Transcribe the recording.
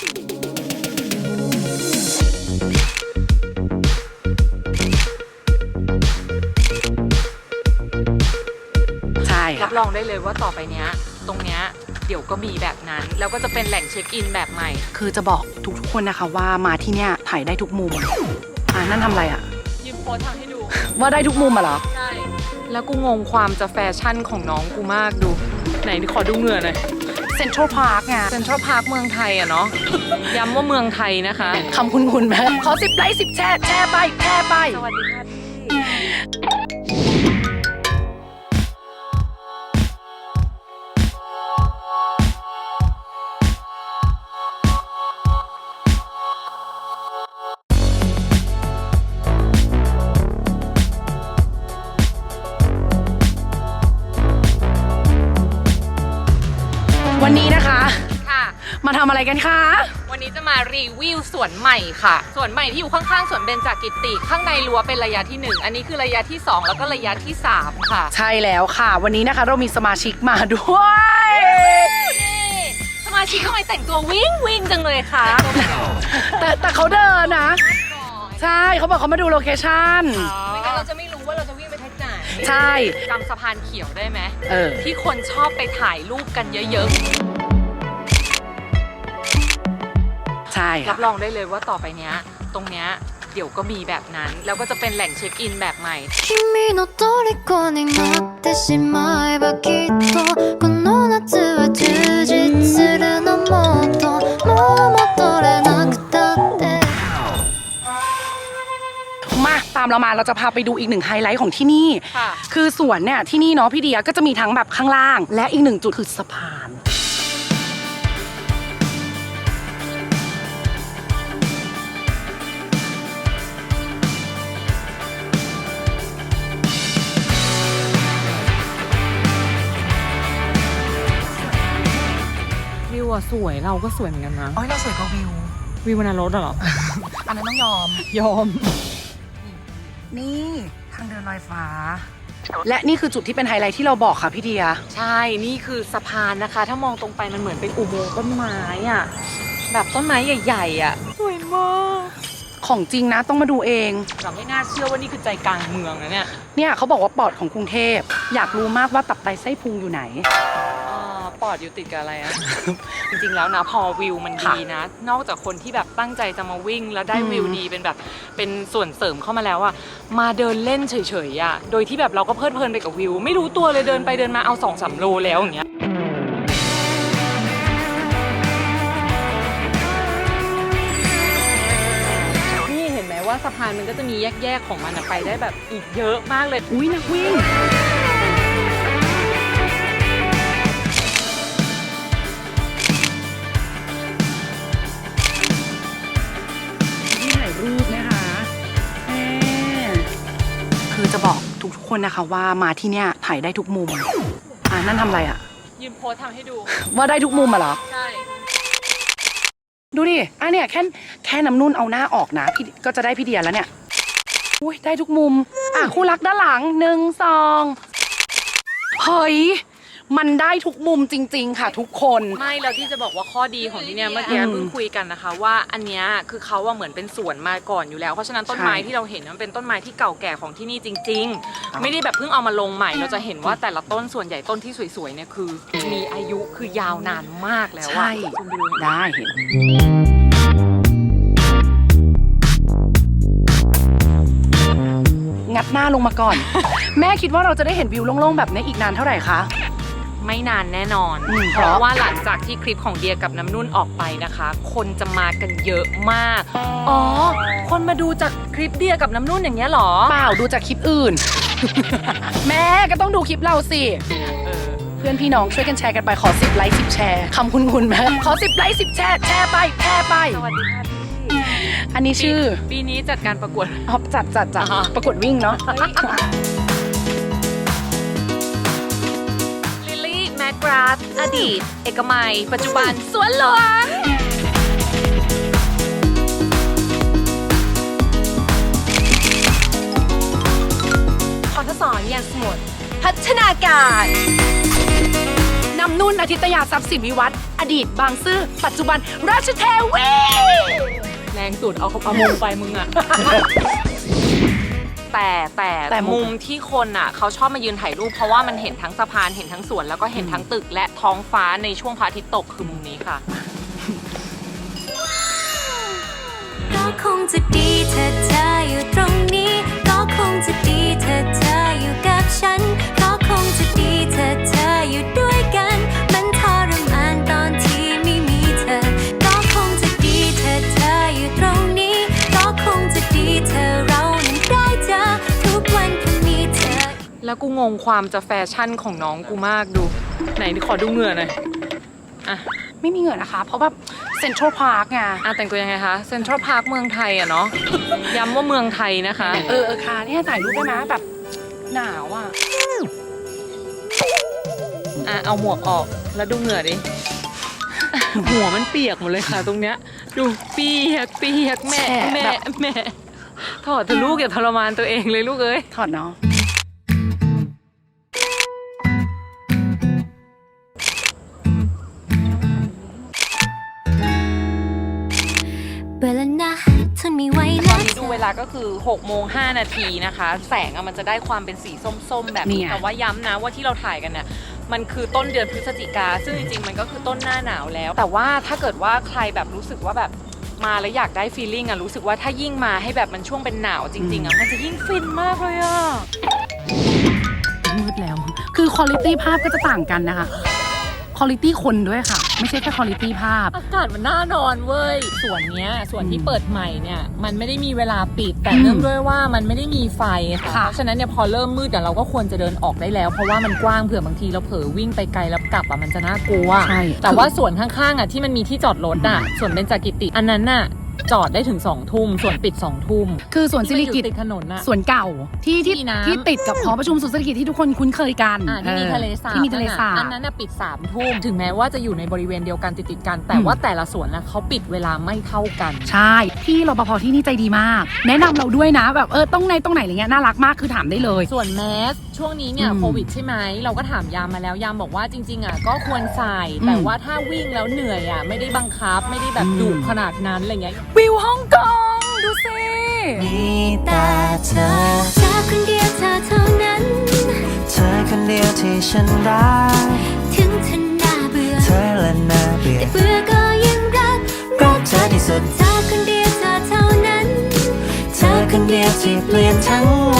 ใช่รับรองได้เลยว่าต่อไปเนี้ย ตรงเนี้ยเดี๋ยวก็มีแบบนั้น แล้วก็จะเป็นแหล่งเช็คอินแบบใหม่ คือจะบอกทุกๆคนนะคะว่ามาที่เนี่ยถ่ายได้ทุกมุมอ่านั่นทำอะไรอะยืมโพสทำให้ดู ว่าได้ทุกมุมอะเหรอ ใช่ แล้วกูงงความจะแฟชั่นของน้องกูมากดู ไหนขอดูเหงื่อหน่อยเซ็นทรัลพาร์คไงเซ็นทรัลพาร์คเมืองไทยอะเนาะ ย้ำว่าเมืองไทยนะคะคำคุณคุณไหมขอสิบไลค์สิบแชร์แชร์ไปแชร์ไป สวัสดีค่ะพี่ อะไรกันคะ วันนี้จะมารีวิวสวนใหม่ค่ะ สวนใหม่ที่อยู่ข้างๆสวนเบญจกิติ ข้างในรั้วเป็นระยะที่ 1 อันนี้คือระยะที่ 2 แล้วก็ระยะที่ 3 ค่ะ ใช่แล้วค่ะ วันนี้นะคะเรามีสมาชิกมาด้วยนี่สมาชิกทำไมแต่งตัววิ่งวิ่งจังเลยคะแต่แต่เขาเดินนะ ใช่เขาบอกเขามาดูโลเคชั่น ไม่งั้นเราจะไม่รู้ว่าเราจะวิ่งไปทางไหนใช่ จำสะพานเขียวได้ไหมเออ ที่คนชอบไปถ่ายรูปกันเยอะใช่รับรองได้เลยว่าต่อไปเนี้ย ตรงเนี้ยเดี๋ยวก็มีแบบนั้น แล้วก็จะเป็นแหล่งเช็คอินแบบใหม่มาตามเรามาเราจะพาไปดูอีกหนึ่งไฮไลท์ของที่นี่ คือสวนเนี่ยที่นี่เนาะพี่เดียก็จะมีทั้งแบบข้างล่าง และอีกหนึ่งจุดคือสะพาน สวยเราก็สวยเหมือนกันนะ โอ้ยเราสวยกว่าวิว วิวบนรถอะเหรอ อันนั้นต้องยอม ยอม นี่ทางเดินลอยฟ้า และนี่คือจุดที่เป็นไฮไลท์ที่เราบอกค่ะพี่เดีย ใช่ นี่คือสะพานนะคะ ถ้ามองตรงไปมันเหมือนเป็นอุโมงค์ต้นไม้อะแบบต้นไม้ใหญ่ ๆอะสวยมาก ของจริงนะต้องมาดูเอง เราไม่น่าเชื่อว่านี่คือใจกลางเมืองนะเนี่ย เนี่ยเขาบอกว่าปอดของกรุงเทพ อยากรู้มากว่าตับไตไส้พุงอยู่ไหนอ่า ปอดอยู่ติดกับอะไรอะจริงๆแล้วนะพอวิวมันดีนะ นอกจากคนที่แบบตั้งใจจะมาวิ่ง แล้วได้อืมวิวดีเป็นแบบเป็นส่วนเสริมเข้ามาแล้วอะมาเดินเล่นเฉยๆอะโดยที่แบบเราก็เพลิดเพลินไปกับวิว ไม่รู้ตัวเลยเดินไปเดินมาเอาสองสามโลแล้วอย่างเงี้ยนี่เห็นไหมว่าสะพานมันก็จะมีแยกๆของมันอะไปได้แบบอีกเยอะมากเลยอุ้ยนักวิ่ง ทุกๆคนนะคะว่ามาที่เนี่ยถ่ายได้ทุกมุม อ่านั่นทำอะไรอะยืมโพสทำให้ดู ว่าได้ทุกมุมอะเหรอ ใช่ ดูดิอะเนี่ยแค่แค่น้ำนุ่นเอาหน้าออกนะพี่ก็จะได้พี่เดียแล้วเนี่ย อุ้ยได้ทุกมุม อะคู่รักด้านหลังหนึ่งสองเฮ้ย มันได้ทุกมุมจริง ๆ ค่ะ ทุกคน ไม่แล้วที่จะบอกว่าข้อดีของที่เนี่ยเมื่อกี้อืมเพิ่งคุยกันนะคะ ว่าอันเนี้ยคือเขาว่าเหมือนเป็นสวนมาก่อนอยู่แล้วเพราะฉะนั้นต้นไม้ใช่ที่เราเห็นมันเป็นต้นไม้ที่เก่าแก่ของที่นี่จริง ๆ ไม่ได้แบบเพิ่งเอามาลงใหม่เราจะเห็นว่าแต่ละต้นส่วนใหญ่ต้นที่สวยๆเนี่ยคือ มีอายุคือยาวนานมากแล้วอะใช่คุณไปดูเห็นไหมได้เห็นงัดหน้าลงมาก่อน แม่คิดว่าเราจะได้เห็นวิวโล่งๆแบบนี้อีกนานเท่าไหร่คะ ไม่นานแน่นอน อืมเพราะว่าหลังจากที่คลิปของเดียกับน้ำนุ่นออกไปนะคะ คนจะมากันเยอะมาก อ๋อ คนมาดูจากคลิปเดียกับน้ำนุ่นอย่างเงี้ยเหรอ เปล่าดูจากคลิปอื่น แม่ก็ต้องดูคลิปเราสิ เออ เพื่อนพี่น้องช่วยกันแชร์กันไปขอ 10 ไลค์ 10 แชร์คำคุณคุณไหมขอ 10 ไลค์ 10 แชร์ แชร์ไปแชร์ไป สวัสดีค่ะพี่อันนี้ชื่อปีนี้จัดการประกวดอ๋อจัดจัดจัดอ่าประกวดวิ่งเนาะ กราสอดีต เอกมัย ปัจจุบัน สวนหลวงคอนทศรยังสมุดพัฒนาการนำนุ่นอาทิตยาทรัพย์สินวิวัฒน์อดีตบางซื่อ ปัจจุบันราชเทวี แรงสุดเอาเอามุมไปมึงอะ แต่แต่แต่มุมมุมที่คนอะเขาชอบมายืนถ่ายรูปเพราะว่ามันเห็นทั้งสะพานเห็นทั้งสวนแล้วก็เห็นทั้งตึกและท้องฟ้าในช่วงพระอาทิตย์ตกคือมุมนี้ค่ะ ก็คงจะดีเธอเธออยู่ตร แล้วกูงงความจะแฟชั่นของน้องกูมากดู ไหนขอดูเหงื่อหน่อยอะไม่มีเหงื่อนะคะ เพราะแบบเซ็นทรัลพาร์คไงอะแต่งตัวยังไงคะเซ็นทรัลพาร์คเมืองไทยอะเนาะ ย้ำว่าเมืองไทยนะคะ เออเออค่ะเนี่ยถ่ายรูปได้ไหมแบบหนาวอะ อะเอาหมวกออกแล้วดูเหงื่อดิ หัวมันเปียกหมดเลยค่ะ ตรงเนี้ย ดูเปียกเปียกแม่แฉะแม่แบบแม่ถอดเถอะลูกอย่าทรมานตัวเองเลยลูกเอ้ย ถอดเนาะ เวลานะทนไม่ไหวตอนะนนี้ดูเวลาก็คือ6โมง5นาทีนะคะ แสงอะมันจะได้ความเป็นสีส้มๆ แบบนี้เนี่ยแต่ว่าย้ำนะว่าที่เราถ่ายกันเนี่ยมันคือต้นเดือนพฤศจิกา ซึ่งจริงๆ มันก็คือต้นหน้าหนาวแล้ว แต่ว่าถ้าเกิดว่าใครแบบรู้สึกว่าแบบมาแล้วอยากได้ฟีลลิ่งอะรู้สึกว่าถ้ายิ่งมาให้แบบมันช่วงเป็นหนาวจริง ๆอะมันจะยิ่งฟินมากเลยอะ มืดแล้ว คือคุณภาพภาพก็จะต่างกันนะคะ คุณภาพคนด้วยค่ะ ไม่ใช่แค่คุณภาพภาพ อากาศมันน่านอนเว้ยส่วนเนี้ยส่วนที่อืมเปิดใหม่เนี่ยมันไม่ได้มีเวลาปิดแต่อืมเนื่องด้วยว่ามันไม่ได้มีไฟค่ะค่ะเพราะฉะนั้นเนี่ยพอเริ่มมืดแต่เราก็ควรจะเดินออกได้แล้ว เพราะว่ามันกว้างเผื่อบางทีเราเผลอวิ่งไปไกลแล้วกลับอะมันจะน่ากลัวใช่แต่ว่าส่วนข้างๆอะที่มันมีที่จอดรถอะส่วนเบญจกิติอันนั้นน่ะ จอดได้ถึง2องทุ่มส่วนปิด2องทุ่มคือสวนสิริกิตที่มันอยู่ติดถนนน่ะ สวนเก่าที่ที่ที่น้ำ ที่ติดกับหอประชุมสวนสิริกิตที่ทุกคนคุ้นเคยกันอ่าที่มีออทะเลสาบที่มีทะเลสาบ อันนั้นน่ะปิด3ามทุ่มถึงแม้ว่าจะอยู่ในบริเวณเดียวกันติดๆกัน แต่อืม ว่าแต่ละสวนนะเขาปิดเวลาไม่เท่ากัน ใช่ พี่รปภที่นี่ใจดีมาก แนะนำเราด้วยนะ แบบเออตรงไหนตรงไหนอะไรเงี้ยน่ารักมากคือถามได้เลย ส่วนแมสช่วงนี้เนี่ยอืมโควิดใช่ไหมเราก็ถามยามมาแล้วยามบอกว่าจริงๆอะก็ควรใส่ อืมแต่ว่าถ้าวิ่งแล้วเหนื่อยอะไม่ได้บังคับไม่ได้แบบอืม ดุขนาดนั้นอะไรเงี้ยวิวฮ่องกงดูสิมีแต่เธอเธอคนเดียวเธอเท่านั้น เธอคนเดียวที่ฉันรัก ถึงเธอหน้าเบื่อเธอและน่าเบื่อแต่เบื่อก็ยังรัก รักเธอที่สุด เธอคนเดียวเธอเท่านั้น เธอคนเดียวที่เปลี่ยนทั้งวัน